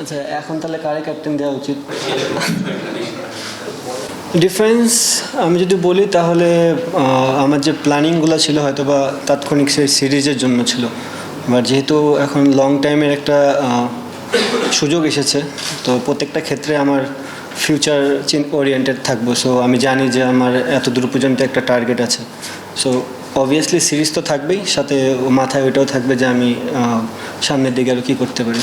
আচ্ছা এখন তাহলে কারে ক্যাপ্টেন দেওয়া উচিত? ডিফেন্স আমি যদি বলি তাহলে আমার যে প্ল্যানিংগুলো ছিল হয়তো বা তাৎক্ষণিক সেই সিরিজের জন্য ছিল। বাট যেহেতু এখন লং টাইমের একটা সুযোগ এসেছে, তো প্রত্যেকটা ক্ষেত্রে আমার ফিউচার ওরিয়েন্টেড থাকব। সো আমি জানি যে আমার এত দূর পর্যন্ত একটা টার্গেট আছে। সো অবভিয়াসলি সিরিজ তো থাকবেই, সাথে মাথায় ওইটাও থাকবে যে আমি সামনের দিকে আরও কী করতে পারি।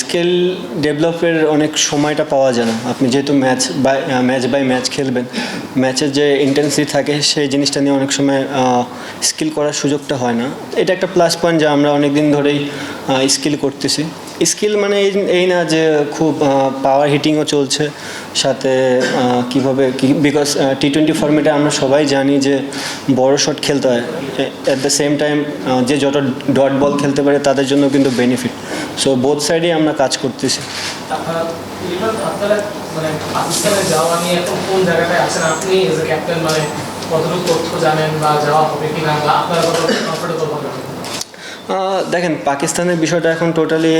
স্কিল ডেভেলপের অনেক সময়টা পাওয়া যায় না। আপনি যেহেতু match by match by match খেলবেন, ম্যাচের যে ইন্টেন্সিটি থাকে সেই জিনিসটা নিয়ে অনেক সময় স্কিল করার সুযোগটা হয় না। এটা একটা প্লাস পয়েন্ট যে আমরা অনেক দিন ধরেই স্কিল করতেছি। স্কিল মানে এই না যে খুব পাওয়ার হিটিংও চলছে, সাথে কীভাবে বিকজ টি টোয়েন্টি ফর্মেটে আমরা সবাই জানি যে বড় শট খেলতে হয়। অ্যাট দ্য সেম টাইম যে যত ডট বল খেলতে পারে তাদের জন্য কিন্তু বেনিফিট সো বোধ সাইডেই আমরা কাজ করতেছি। আপনারা মানে আপনি? ক্যাপ্টেন মানে কতটুকু তথ্য জানেন বা যাওয়া হবে দেখেন, পাকিস্তানের বিষয়টা এখন টোটালি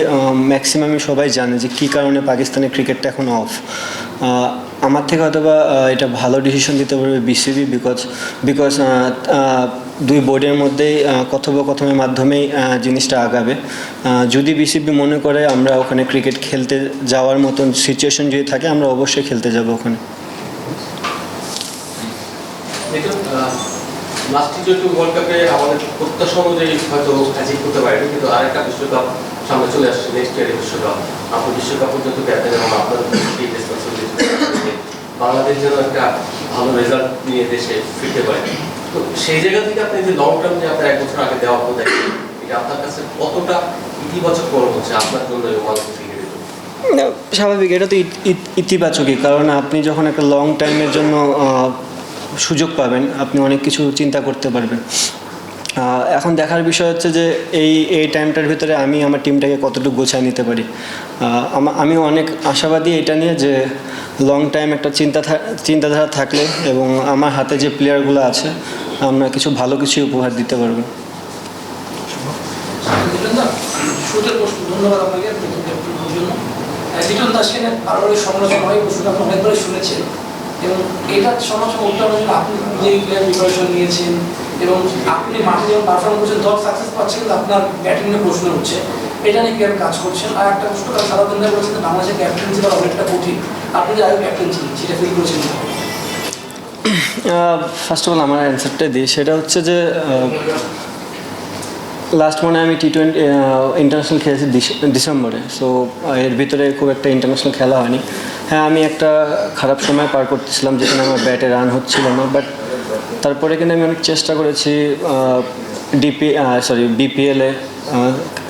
ম্যাক্সিমামই সবাই জানে যে কী কারণে পাকিস্তানের ক্রিকেটটা এখন অফ আমার থেকে হয়তো বা এটা ভালো ডিসিশন দিতে পারবে বিসিবি বিকজ বিকজ দুই বোর্ডের মধ্যেই কথোপকথনের মাধ্যমেই জিনিসটা আগাবে। যদি বিসিবি মনে করে আমরা ওখানে ক্রিকেট খেলতে যাওয়ার মতন সিচুয়েশন যদি থাকে, আমরা অবশ্যই খেলতে যাব ওখানে। লাস্ট টি ওয়ার্ল্ড কাপে আমাদের প্রত্যাশা অনুযায়ী হয়তো অ্যাচিভ করতে পারিনি কিন্তু আরেকটা বিশ্বকাপ সামনে চলে আসছে নেক্সট ইয়ারের বিশ্বকাপ। আপনি বিশ্বকাপ পর্যন্ত ক্যাপ্টেন এবং আপনার বাংলাদেশ যেন একটা ভালো রেজাল্ট নিয়ে দেশে ফিরতে পারে। তো সেই জায়গা থেকে আপনি যে লং টার্ম যে আপনার এক বছর আগে দেওয়া হতো এটা আপনার কাছে কতটা ইতিবাচক মনে হচ্ছে আপনার জন্য না, স্বাভাবিক এটা তো ইত- ইত- ইতিবাচকই কারণ আপনি যখন একটা লং টাইমের জন্য সুযোগ পাবেন, আপনি অনেক কিছু চিন্তা করতে পারবেন। এখন দেখার বিষয় হচ্ছে যে এই এই টাইমটার ভিতরে আমি আমার টিমটাকে কতটুকু গোছায় নিতে পারি। আমি অনেক আশাবাদী এটা নিয়ে যে লং টাইম একটা চিন্তা চিন্তাধারা থাকলে এবং আমার হাতে যে প্লেয়ারগুলো আছে, আমরা কিছু ভালো কিছু উপহার দিতে পারব। ধন্যবাদ আপনাকে সমালোচনা এবং এটা সমালোচনা উত্তরণের জন্য আপনি যে ক্লিয়ার প্রিপারেশন নিয়েছেন এবং আপনি মাঠে যখন পারফর্ম করছেন, দল সাকসেস পাচ্ছেন আপনার ব্যাটিং নিয়ে প্রশ্ন উঠছে। এটা নিয়ে কীভাবে কাজ করছেন? আর একটা প্রশ্ন, কারণ সারা দিন বলছেন যে ক্যাপ্টেন্সি করা অনেকটা কঠিন? আপনি যে আগে ক্যাপ্টেন ছিলেন সেটা ফিল করেছেন ফার্স্ট অফ অল আমার অ্যান্সারটা দিই সেটা হচ্ছে যে লাস্ট মানে আমি টি টোয়েন্টি ইন্টারন্যাশনাল খেলেছি ডিসেম্বরে সো এর ভিতরে খুব একটা ইন্টারন্যাশনাল খেলা হয়নি। হ্যাঁ আমি একটা খারাপ সময় পার করতেছিলাম, যেখানে আমার ব্যাটে রান হচ্ছিল না বাট তারপরে কিন্তু আমি অনেক চেষ্টা করেছি ডিপি সরি বিপিএলে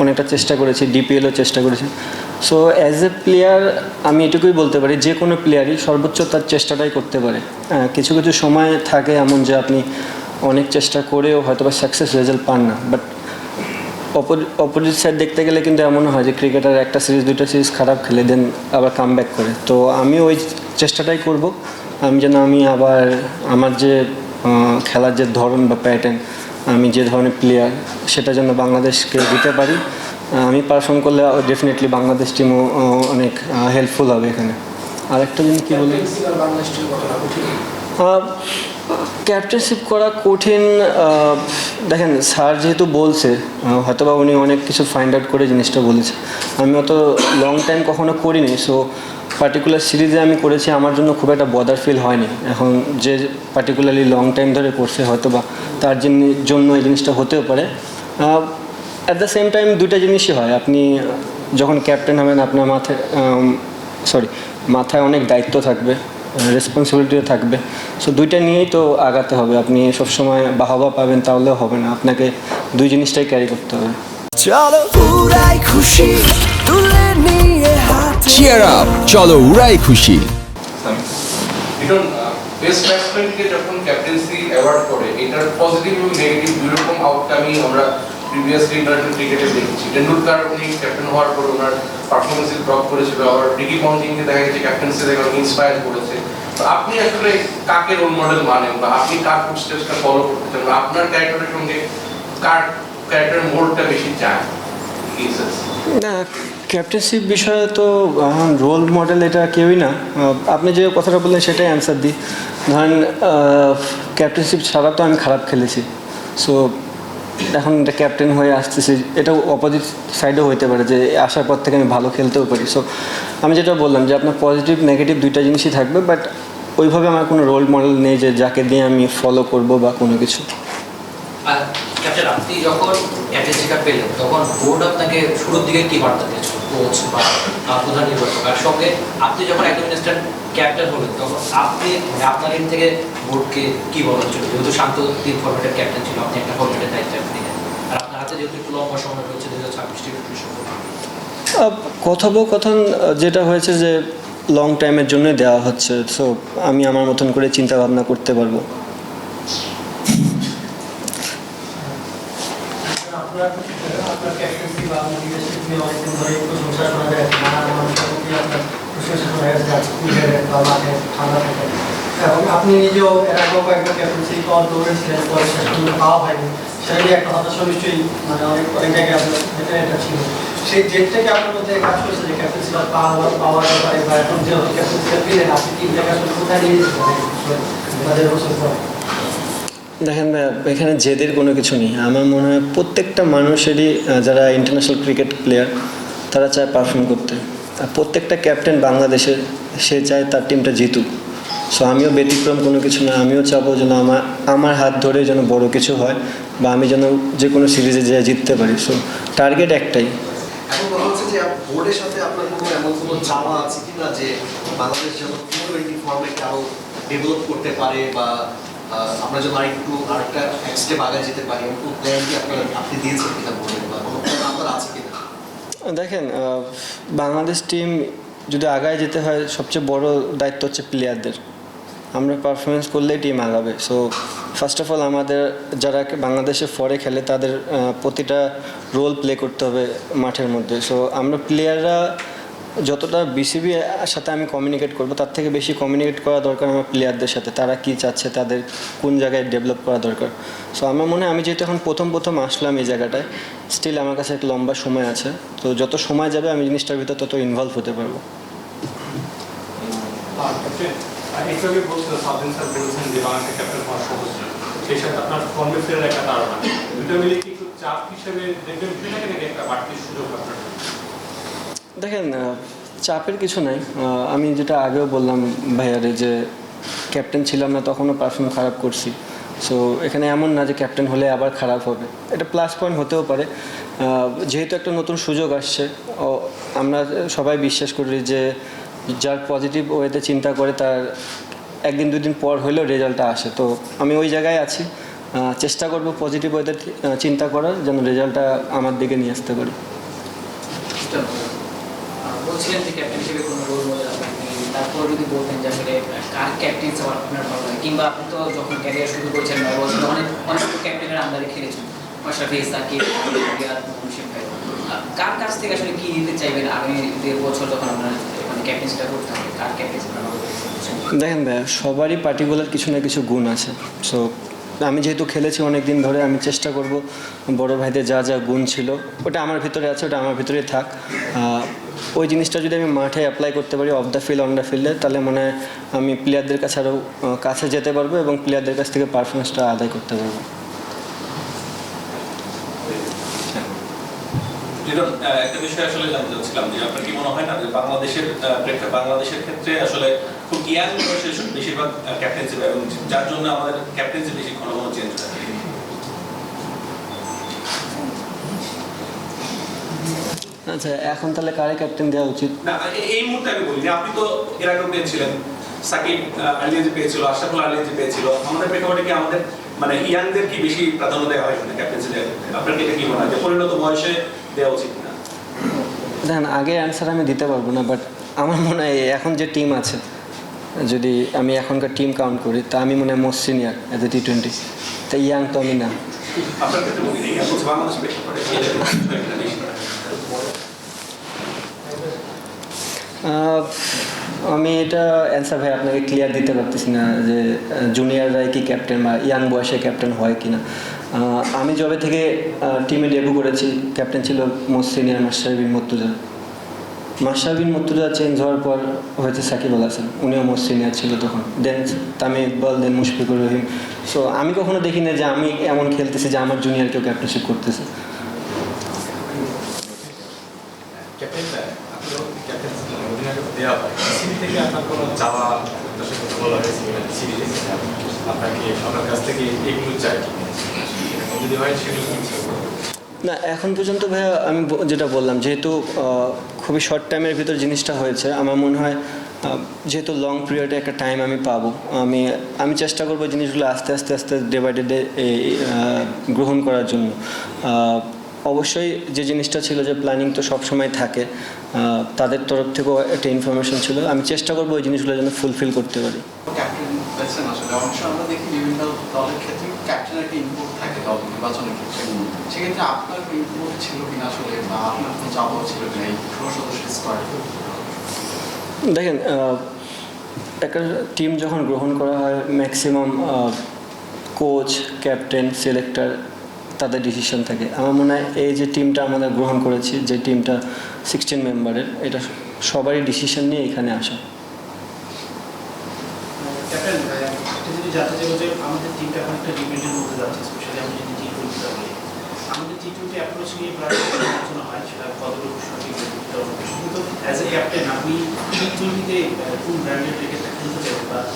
অনেকটা চেষ্টা করেছি ডিপিএলও চেষ্টা করেছি। সো অ্যাজ এ প্লেয়ার আমি এটুকুই বলতে পারি, যে কোনো প্লেয়ারই সর্বোচ্চ তার চেষ্টাটাই করতে পারে। কিছু কিছু সময় থাকে এমন যে আপনি অনেক চেষ্টা করেও হয়তো বা সাকসেস রেজাল্ট পান না বাট অপোজিট সাইড দেখতে গেলে কিন্তু এমন হয় যে ক্রিকেটার একটা সিরিজ দুইটা সিরিজ খারাপ খেলে দেন আবার কাম ব্যাক করে। তো আমি ওই চেষ্টাটাই করব। আমি যেন আমি আবার আমার যে খেলার যে ধরন বা প্যাটার্ন আমি যে ধরনের প্লেয়ার সেটা যেন বাংলাদেশকে দিতে পারি। আমি পারফর্ম করলে ডেফিনেটলি বাংলাদেশ টিমও অনেক হেল্পফুল হবে এখানে। আরেকটা জিনিস কী বলি ক্যাপ্টেনশিপ করা কঠিন দেখেন স্যার যেহেতু বলছে আহ, হয়তোবা উনি অনেক কিছু ফাইন্ড আউট করে জিনিসটা বলেছে। আমি অত লং টাইম কখনো করিনি সো পার্টিকুলার সিরিজে আমি করেছি আমার জন্য খুব একটা বদার ফিল হয়নি। এখন যে পার্টিকুলারলি লং টাইম ধরে করছে হয়তোবা তার জিনি- জন্য এই জিনিসটা হতেও পারে। অ্যাট দ্য সেম টাইম দুইটা জিনিসই হয়। আপনি যখন ক্যাপ্টেন হবেন আপনার মাথায় সরি মাথায় অনেক দায়িত্ব থাকবে। রেসপন্সিবিলিটিও থাকবে। সো দুইটা নিয়েই তো আগাতে হবে। আপনি সবসময় বাহবা পাবেন তাহলেও হবে না। আপনাকে দুই জিনিসটাই ক্যারি করতে হবে। চলো পুরাই খুশি তুলে নিয়ে হাতে চিয়ার আপ চলো উড়াই খুশি। লিটন বেস্ট ব্যাটসম্যানকে যখন ক্যাপ্টেন্সি অ্যাওয়ার্ড করে এটার পজিটিভ এবং নেগেটিভ দুই রকম আউটকামই আমরা প্রিভিয়াসলি ইন্টারন্যাশনাল ক্রিকেটে দেখেছি। টেন্ডুলকার উনি ক্যাপ্টেন হওয়ার পর ওনার পারফরমেন্সে ড্রপ করেছিল। আবার রিকি পন্টিংকে দেখা গেছে ক্যাপ্টেন্সি দেখে ইন্সপায়ার করেছে। আপনি আসলে কাকে রোল মডেল মানেন বা আপনি কার ফুটস্টেপসটা ফলো করতে চান আপনার ক্যারেক্টারের সঙ্গে কার ক্যারেক্টারের মোড়টা বেশি চায় না ক্যাপ্টেনশিপ বিষয়ে তো রোল মডেল এটা কেউই না। আপনি যে কথাটা বললেন সেটাই অ্যান্সার দিই। ধরেন ক্যাপ্টেনশিপ ছাড়া তো আমি খারাপ খেলেছি। সো এখন এটা ক্যাপ্টেন হয়ে আসতেছি এটা অপোজিট সাইডেও হইতে পারে যে আসার পর থেকে আমি ভালো খেলতেও পারি। সো আমি যেটা বললাম যে আপনার পজিটিভ নেগেটিভ দুইটা জিনিসই থাকবে বাট ওইভাবে আমার কোনো রোল মডেল নেই যে যাকে দিয়ে আমি ফলো করব বা কোনো কিছু। আপনি আপনাকে শুরুর দিকে আপনি যখন আপনি মানে আপনার থেকে বোর্ডকে কি বলা হচ্ছিল যেহেতু শান্ত তিন ফর্মেটের ক্যাপ্টেন ছিল, আপনি একটা দায়িত্ব নিলেন আর আপনার হাতে যেহেতু একটু লম্বা সময় রয়েছে দু হাজার ছাব্বিশটি আহ, কথোপকথন যেটা হয়েছে যে লং টাইমের জন্যই দেওয়া হচ্ছে সো আমি আমার মতন করে চিন্তা ভাবনা করতে পারব। আপনার এবং আপনি নিজেও দৌড়েছিলেন পরে পাওয়া হয়নি। সেটা একটা নিশ্চয়ই মানে অনেক অনেক জায়গায় আপনার এটা ছিল। সেই জেটটাকে আপনার মধ্যে কাজ যে পাওয়ার ব্যাপারে বা এখন যে আপনি তিন কোথায় নিয়ে যেতে বছর পর। দেখেন এখানে জেদের কোনো কিছু নেই। আমার মনে হয় প্রত্যেকটা মানুষেরই যারা ইন্টারন্যাশনাল ক্রিকেট প্লেয়ার তারা চায় পারফর্ম করতে। আর প্রত্যেকটা ক্যাপ্টেন বাংলাদেশের সে চায় তার টিমটা জিতুক। সো আমিও ব্যতিক্রম কোনো কিছু না আমিও চাবো যেন আমার আমার হাত ধরে যেন বড় কিছু হয় বা আমি যেন যে কোনো সিরিজে যেয়ে জিততে পারি। সো টার্গেট একটাই। যে যে আমরা যেন আরেকটু আরেকটা স্টেপ আগে যেতে পারি? প্ল্যান কি আপনার আপনি দিয়েছেন কিনা বা কোনো আপনার আছে কিনা? দেখেন বাংলাদেশ টিম যদি আগায় যেতে হয় সবচেয়ে বড় দায়িত্ব হচ্ছে প্লেয়ারদের আমরা পারফরমেন্স করলেই টিম আগাবে। সো ফার্স্ট অফ অল আমাদের যারা বাংলাদেশে ফরে খেলে, তাদের প্রতিটা রোল প্লে করতে হবে মাঠের মধ্যে। সো আমরা প্লেয়াররা যতটা বিসিবি সাথে আমি কমিউনিকেট করব, তার থেকে বেশি কমিউনিকেট করা দরকার আমার প্লেয়ারদের সাথে। তারা কি চাচ্ছে, তাদের কোন জায়গায় ডেভেলপ করা দরকার। সো আমার মনে হয়, আমি যেহেতু এখন প্রথম প্রথম আসলাম এই জায়গাটায় স্টিল আমার কাছে একটা লম্বা সময় আছে। তো যত সময় যাবে, আমি জিনিসটার ভিতর তত ইনভলভ হতে পারব। বলছিল সাবিন স্যার বলেছেন যে বাংলাদেশের ক্যাপ্টেন সেই সাথে আপনার ফর্মে ফেরার একটা ধারণা। দুটো মিলে কি চাপ হিসেবে দেখবেন? একটা বাড়তি সুযোগ আপনার? দেখেন চাপের কিছু নাই। আমি যেটা আগেও বললাম ভাইয়ারে যে ক্যাপ্টেন ছিলাম না, তখনও পারফর্ম খারাপ করছি। সো এখানে এমন না যে ক্যাপ্টেন হলে আবার খারাপ হবে। এটা প্লাস পয়েন্ট হতেও পারে। যেহেতু একটা নতুন সুযোগ আসছে আমরা সবাই বিশ্বাস করি যে যার পজিটিভ ওয়েতে চিন্তা করে তার একদিন দুদিন পর হলেও রেজাল্টটা আসে। তো আমি ওই জায়গায় আছি। চেষ্টা করব পজিটিভ ওয়েতে চিন্তা করার যেন রেজাল্টটা আমার দিকে নিয়ে আসতে পারি। যে ক্যাপ্টেন হিসেবে কোনো তারপর যদি কার কিংবা তো যখন ক্যারিয়ার শুরু অনেক আহ, কার কাছ থেকে আসলে কি নিতে চাইবেন আগামী বছর যখন আপনার দেখেন ভাইয়া, সবারই পার্টিকুলার কিছু না কিছু গুণ আছে। সো আমি যেহেতু খেলেছি অনেক দিন ধরে, আমি চেষ্টা করব বড় ভাইদের যা যা গুণ ছিল, ওটা আমার ভিতরে আছে, ওটা আমার ভিতরেই থাক। ওই জিনিসটা যদি আমি মাঠে অ্যাপ্লাই করতে পারি off the field on the ফিল্ডে তাহলে মানে আমি প্লেয়ারদের কাছে আরও কাছে যেতে পারব এবং প্লেয়ারদের কাছ থেকে পারফরমেন্সটা আদায় করতে পারব। লিটন একটা বিষয় আসলে জানতে চাচ্ছিলাম যে আপনার কি মনে হয় না যে বাংলাদেশের প্রেক্ষা বাংলাদেশের ক্ষেত্রে আসলে খুব ইয়াং বয়সে বেশিরভাগ ক্যাপ্টেন্সি এবং যার জন্য আমাদের ক্যাপ্টেন্সি বেশি ঘন ঘন চেঞ্জ হয়? আচ্ছা এখন তাহলে কারে ক্যাপ্টেন দেওয়া উচিত? না এই মুহূর্তে আমি বলি আপনি তো এর আগেও পেয়েছিলেন সাকিব আলিয়াজি পেয়েছিল আশরাফুল আলিয়াজি পেয়েছিল আমাদের প্রেক্ষাপটে কি আমাদের মানে ইয়াংদের কি বেশি প্রাধান্য দেওয়া হয় মানে ক্যাপ্টেন্সি দেওয়া আপনার কি মনে হয় যে পরিণত বয়সে দেওয়া উচিত না। দেখেন আগে অ্যান্সার আমি দিতে পারব না বাট আমার মনে হয় এখন যে টিম আছে যদি আমি এখনকার টিম কাউন্ট করি তা আমি মনে হয় most senior as a T twenty তা ইয়াং তো আমি না। আপনার আমি এটা অ্যান্সার ভাই আপনাকে ক্লিয়ার দিতে পারতেছি না যে জুনিয়ররাই কি ক্যাপ্টেন বা ইয়াং বয়সে ক্যাপ্টেন হয় কি না আমি যবে থেকে টিমে ডেবু করেছি। ক্যাপ্টেন ছিল most senior Mashrafe bin Mortaza Mashrafe bin Mortaza change হওয়ার পর হয়েছে সাকিব আল হাসান। উনিও মোস্ট সিনিয়র ছিল তখন। Then Tamim Iqbal then Mushfiqur Rahim. So আমি কখনো দেখি না যে আমি এমন খেলতেছি যে আমার জুনিয়র কেউ ক্যাপ্টেনশিপ করতেছে ক্যাপ্টেন আপনি যখন ক্যাপ্টেন অধিনায়ক দেওয়া হয় সিবি থেকে আপনার কোনো চাওয়া প্রত্যাশা করতে বলা হয়েছে সিরিজে আপনাকে, আপনার কাছ থেকে এগুলো চাই। যদি হয়, সেগুলো না, এখন পর্যন্ত ভাইয়া, আমি যেটা বললাম, যেহেতু খুবই শর্ট টাইমের ভিতর জিনিসটা হয়েছে, আমার মনে হয় যেহেতু লং পিরিয়ডে একটা টাইম আমি পাবো, আমি আমি চেষ্টা করব জিনিসগুলো আস্তে আস্তে আস্তে ডে বাই ডে গ্রহণ করার জন্য। অবশ্যই যে জিনিসটা ছিল যে প্ল্যানিং তো সবসময় থাকে তাদের তরফ থেকেও একটা ইনফরমেশন ছিল। আমি চেষ্টা করব ওই জিনিসগুলো যেন ফুলফিল করতে পারি। দেখেন একটা টিম যখন গ্রহণ করা হয় ম্যাক্সিমাম কোচ ক্যাপ্টেন সিলেক্টর তাদের ডিসিশন থাকে। আমার মনে হয় এই যে টিমটা আমরা গ্রহণ করেছি, যে টিমটা সিক্সটিন মেম্বারের এটা সবারই ডিসিশন নিয়ে এখানে আসা। যে আমাদের আমাদের হয়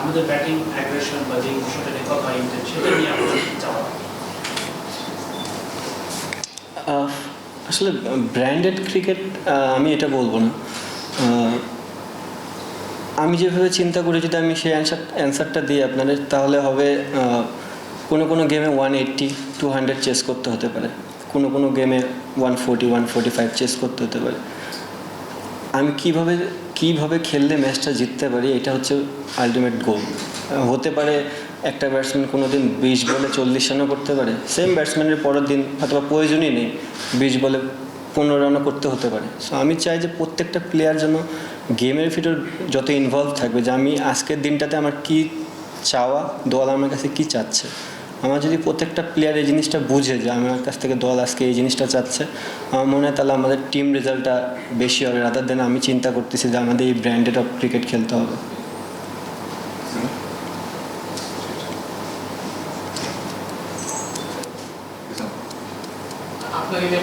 আমাদের ব্যাটিং অ্যাগ্রেশন বা যে বিষয়টা নিয়ে কথা ইন্টেন্ট সেটা নিয়ে আপনার চাওয়া? আসলে ব্র্যান্ডেড ক্রিকেট আমি এটা বলব না। আমি যেভাবে চিন্তা করি, যদি আমি সেই অ্যান্সার অ্যান্সারটা দিই আপনাদের, তাহলে হবে কোনো কোনো গেমে one eighty two hundred chase করতে হতে পারে। কোনো কোনো গেমে one forty one forty five chase করতে হতে পারে। আমি কীভাবে কীভাবে খেললে ম্যাচটা জিততে পারি, এটা হচ্ছে আলটিমেট গোল হতে পারে একটা ব্যাটসম্যান কোনো দিন বিশ বলে চল্লিশ রানও করতে পারে। সেম ব্যাটসম্যানের পরের দিন অথবা প্রয়োজনই নেই, বিশ বলে পনেরো রানও করতে হতে পারে। সো আমি চাই যে প্রত্যেকটা প্লেয়ার যেন গেমের ভিতর যত ইনভলভ থাকবে, যে আমি আজকের দিনটাতে আমার কি চাওয়া, দল আমার কাছে কি চাচ্ছে। আমার যদি প্রত্যেকটা প্লেয়ার এই জিনিসটা বুঝে যে আমার কাছ থেকে দল আজকে এই জিনিসটা চাচ্ছে, আমার মনে হয় তাহলে আমাদের টিম রেজাল্টটা বেশি হবে রাদার দেন আমি চিন্তা করতেছি যে আমাদের এই ব্র্যান্ডেড অফ ক্রিকেট খেলতে হবে আপনাকে নিয়ে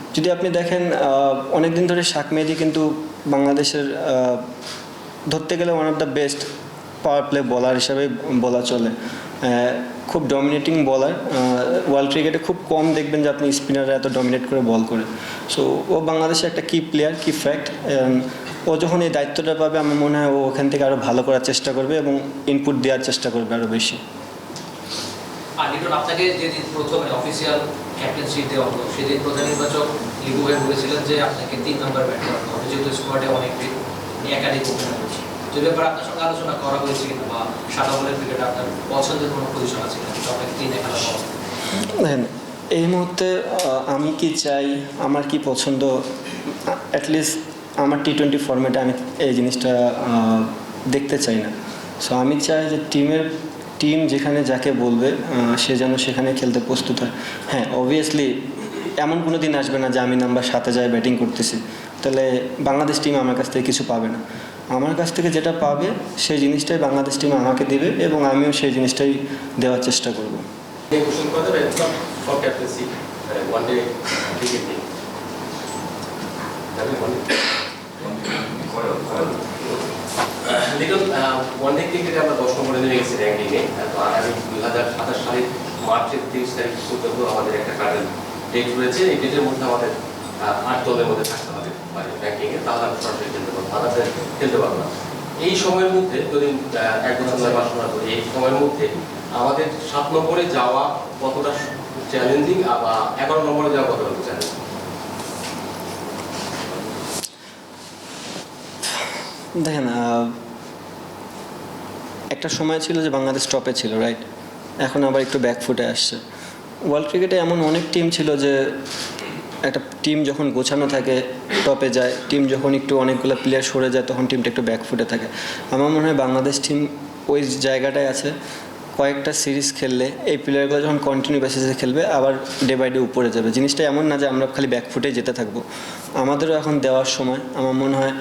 যদি আপনি দেখেন অনেক দিন ধরে শাক মেহেদি কিন্তু বাংলাদেশের ধরতে গেলে one of the best power play বলার হিসাবে বলা চলে। খুব ডমিনেটিং বলার ওয়ার্ল্ড ক্রিকেটে খুব কম দেখবেন যে আপনি স্পিনাররা এত ডমিনেট করে বল করে। সো ও বাংলাদেশের একটা কি প্লেয়ার কি ফ্যাক্ট ও যখন এই দায়িত্বটা পাবে, আমার মনে হয় ও ওখান থেকে আরও ভালো করার চেষ্টা করবে এবং ইনপুট দেওয়ার চেষ্টা করবে আরও বেশি। আপনাকে যেদিন অফিসিয়াল ক্যাপ্টেনশিপ দেওয়া হলো। সেদিন প্রধান নির্বাচক ভাই বলেছিলেন যে আপনাকে তিন নম্বর ব্যাট করাতে হবে, যেহেতু স্কোয়াডে অনেক একাধিক রয়েছে তো এই ব্যাপারে আপনার সঙ্গে আলোচনা করা হয়েছে কিনা বা সাদা বলের ক্রিকেটে আপনার পছন্দের কোনো পজিশন আছে কিনা আপনাকে তিনে পাওয়া দেখেন, এই মুহূর্তে আমি কি চাই, আমার কি পছন্দ অ্যাটলিস্ট আমার টি টোয়েন্টি ফর্মেটে আমি এই জিনিসটা দেখতে চাই না। সো আমি চাই যে টিমের টিম যেখানে যাকে বলবে সে যেন সেখানে খেলতে প্রস্তুত হয়। হ্যাঁ অবভিয়াসলি এমন কোনো দিন আসবে না যে আমি নাম্বার সাথে যাই ব্যাটিং করতেছি। তাহলে বাংলাদেশ টিম আমার কাছ থেকে কিছু পাবে না। আমার কাছ থেকে যেটা পাবে, সেই জিনিসটাই বাংলাদেশ টিম আমাকে দেবে এবং আমিও সেই জিনিসটাই দেওয়ার চেষ্টা করব। আমরা দশ নম্বরে দুই হাজার সাতাশ তিরিশ আমাদের এই আট দলের মধ্যে থাকতে এই সময়ের মধ্যে যদি এক বছর এই সময়ের মধ্যে আমাদের সাত নম্বরে যাওয়া কতটা চ্যালেঞ্জিং বা এগারো নম্বরে যাওয়া কতটা চ্যালেঞ্জিং দেখেন একটা সময় ছিল যে বাংলাদেশ টপে ছিল রাইট এখন আবার একটু ব্যাকফুটে আসছে। ওয়ার্ল্ড ক্রিকেটে এমন অনেক টিম ছিল যে একটা টিম যখন গোছানো থাকে টপে যায় টিম যখন একটু অনেকগুলো প্লেয়ার সরে যায়, তখন টিমটা একটু ব্যাকফুটে থাকে। আমার মনে হয় বাংলাদেশ টিম ওই জায়গাটায় আছে। কয়েকটা সিরিজ খেললে এই প্লেয়ারগুলো যখন কন্টিনিউ বেসিসে খেলবে, আবার ডে বাই ডে উপরে যাবে। জিনিসটা এমন না যে আমরা খালি ব্যাকফুটে যেতে থাকব। আমাদেরও এখন দেওয়ার সময়। আমার মনে হয়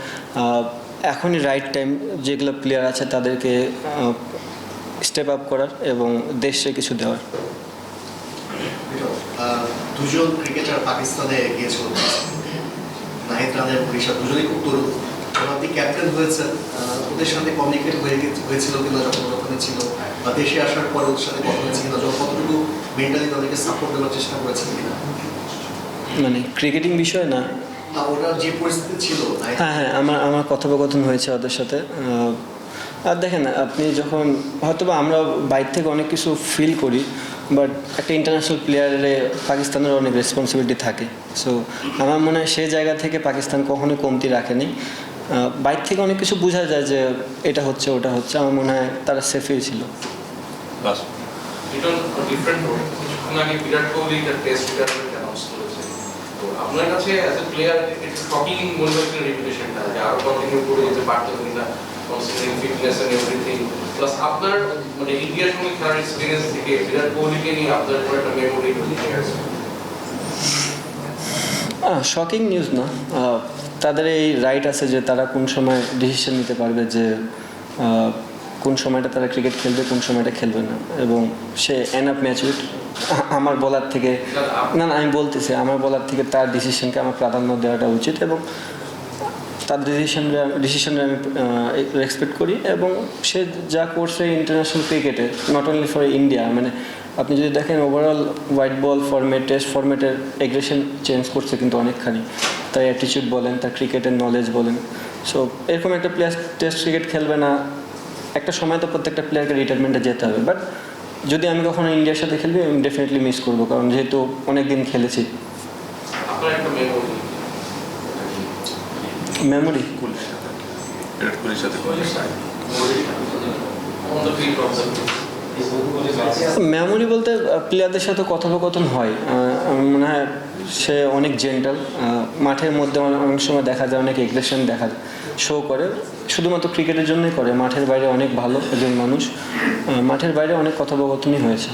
এখনই রাইট টাইম যেগুলো প্লেয়ার আছে তাদেরকে স্টেপ আপ করার এবং দেশে কিছু দেওয়ার। দুজন ক্রিকেটার পাকিস্তানে গিয়েছিল। নাহিদ রানের পরিষদ দুজনেই খুব তরুণ। আপনি ক্যাপ্টেন হয়েছেন ওদের সাথে কমিউনিকেট হয়ে হয়েছিল কিনা যখন ওখানে ছিল বা দেশে আসার পর ওদের সাথে কথা হয়েছে কিনা যখন কতটুকু মেন্টালি তাদেরকে সাপোর্ট দেওয়ার চেষ্টা করেছেন কিনা? মানে ক্রিকেটিং বিষয় না যে পরিস্থিতি ছিল হ্যাঁ হ্যাঁ আমার আমার কথোপকথন হয়েছে ওদের সাথে। আর দেখেন আপনি যখন হয়তোবা আমরা বাইর থেকে অনেক কিছু ফিল করি বাট একটা ইন্টারন্যাশনাল প্লেয়ারে পাকিস্তানের অনেক রেসপন্সিবিলিটি থাকে। সো আমার মনে হয় সেই জায়গা থেকে পাকিস্তান কখনোই কমতি রাখেনি। বাইর থেকে অনেক কিছু বোঝা যায় যে এটা হচ্ছে ওটা হচ্ছে আমার মনে হয় তারা সেফই ছিল। এটা ডিফারেন্ট রোল কিছুক্ষণ আগে Virat Kohli test retirement announce করেছে তো আপনার কাছে অ্যাজ এ প্লেয়ার একটু শকিং মনে হচ্ছে রেপুটেশনটা যে আরও কন্টিনিউ করে যেতে পারতো কিনা considering fitness and everything plus আপনার মানে ইন্ডিয়ার সঙ্গে খেলার এক্সপিরিয়েন্স থেকে বিরাট কোহলিকে নিয়ে আপনার কোনো একটা মেমোরি গেছে। শকিং নিউজ না। তাদের এই রাইট আছে যে তারা কোন সময় ডিসিশন নিতে পারবে যে কোন সময়টা তারা ক্রিকেট খেলবে, কোন সময়টা খেলবে না। এবং সে এন আপ ম্যাচুইট আমার বলার থেকে না না, আমি বলতেছি, আমার বলার থেকে তার ডিসিশনকে আমার প্রাধান্য দেওয়াটা উচিত এবং তার ডিসিশন ডিসিশনে আমি রেসপেক্ট করি এবং সে যা করছে ইন্টারন্যাশনাল ক্রিকেটে নট অনলি ফর ইন্ডিয়া মানে আপনি যদি দেখেন overall white ball format test ফরম্যাটের aggression change করছে কিন্তু অনেকখানি। তার অ্যাটিচিউড বলেন, তার ক্রিকেটের নলেজ বলেন। সো এরকম একটা প্লেয়ার টেস্ট ক্রিকেট খেলবে না একটা সময় তো প্রত্যেকটা প্লেয়ারকে রিটায়ারমেন্টে যেতে হবে। বাট যদি আমি কখনো ইন্ডিয়ার সাথে খেলবি আমি ডেফিনেটলি মিস করব কারণ যেহেতু অনেক দিন খেলেছি মেমোরি সাথে। মেমোরি বলতে প্লেয়ারদের সাথে কথোপকথন হয়। মনে হয় সে অনেক জেন্টাল মাঠের মধ্যে অনেক অনেক সময় দেখা যায়, অনেক এগ্রেশন দেখা শো করে। শুধুমাত্র ক্রিকেটের জন্যই করে। মাঠের বাইরে অনেক ভালো একজন মানুষ। মাঠের বাইরে অনেক কথোপকথনই হয়েছে।